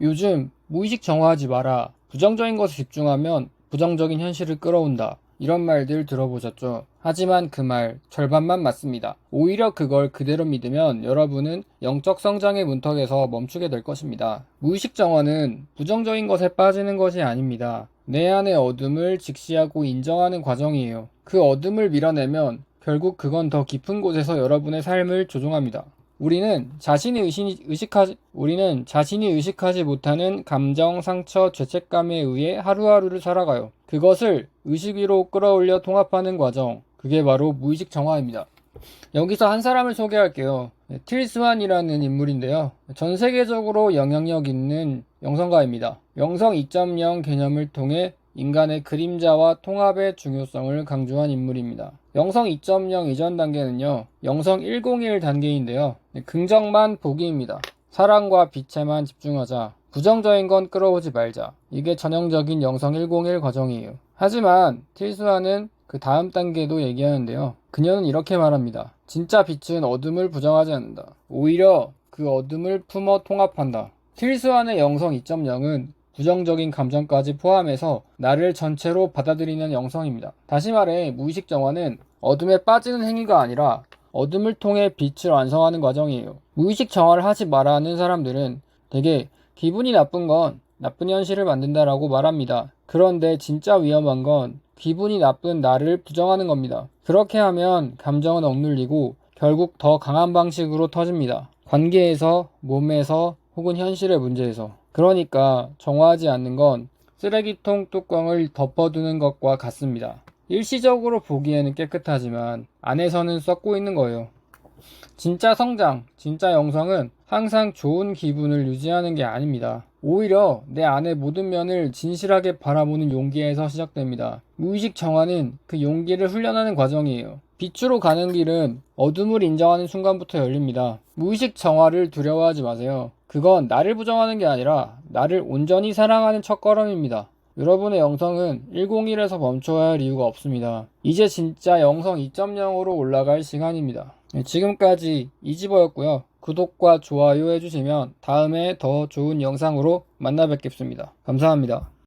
요즘 무의식 정화하지 마라. 부정적인 것에 집중하면 부정적인 현실을 끌어온다. 이런 말들 들어보셨죠? 하지만 그 말 절반만 맞습니다. 오히려 그걸 그대로 믿으면 여러분은 영적 성장의 문턱에서 멈추게 될 것입니다. 무의식 정화는 부정적인 것에 빠지는 것이 아닙니다. 내 안의 어둠을 직시하고 인정하는 과정이에요. 그 어둠을 밀어내면 결국 그건 더 깊은 곳에서 여러분의 삶을 조종합니다. 우리는 자신이 의식, 의식하지, 우리는 자신이 의식하지 못하는 감정, 상처, 죄책감에 의해 하루하루를 살아가요. 그것을 의식 위로 끌어올려 통합하는 과정. 그게 바로 무의식 정화입니다. 여기서 한 사람을 소개할게요. 네, 틸스완이라는 인물인데요. 전 세계적으로 영향력 있는 영성가입니다. 영성 2.0 개념을 통해 인간의 그림자와 통합의 중요성을 강조한 인물입니다. 영성 2.0 이전 단계는요, 영성 101 단계인데요. 네, 긍정만 보기입니다. 사랑과 빛에만 집중하자. 부정적인 건 끌어오지 말자. 이게 전형적인 영성 101 과정이에요. 하지만 틸스완은 그 다음 단계도 얘기하는데요. 그녀는 이렇게 말합니다. 진짜 빛은 어둠을 부정하지 않는다. 오히려 그 어둠을 품어 통합한다. 틸스완의 영성 2.0은 부정적인 감정까지 포함해서 나를 전체로 받아들이는 영성입니다. 다시 말해 무의식 정화는 어둠에 빠지는 행위가 아니라 어둠을 통해 빛을 완성하는 과정이에요. 무의식 정화를 하지 말라는 사람들은 되게 기분이 나쁜 건 나쁜 현실을 만든다라고 말합니다. 그런데 진짜 위험한 건 기분이 나쁜 나를 부정하는 겁니다. 그렇게 하면 감정은 억눌리고 결국 더 강한 방식으로 터집니다. 관계에서, 몸에서, 혹은 현실의 문제에서. 그러니까 정화하지 않는 건 쓰레기통 뚜껑을 덮어두는 것과 같습니다. 일시적으로 보기에는 깨끗하지만 안에서는 썩고 있는 거예요. 진짜 성장, 진짜 영성은 항상 좋은 기분을 유지하는 게 아닙니다. 오히려 내 안의 모든 면을 진실하게 바라보는 용기에서 시작됩니다. 무의식 정화는 그 용기를 훈련하는 과정이에요. 빛으로 가는 길은 어둠을 인정하는 순간부터 열립니다. 무의식 정화를 두려워하지 마세요. 그건 나를 부정하는 게 아니라 나를 온전히 사랑하는 첫걸음입니다. 여러분의 영성은 101에서 멈춰야 할 이유가 없습니다. 이제 진짜 영성 2.0으로 올라갈 시간입니다. 네, 지금까지 이지버였고요. 구독과 좋아요 해주시면 다음에 더 좋은 영상으로 만나 뵙겠습니다. 감사합니다.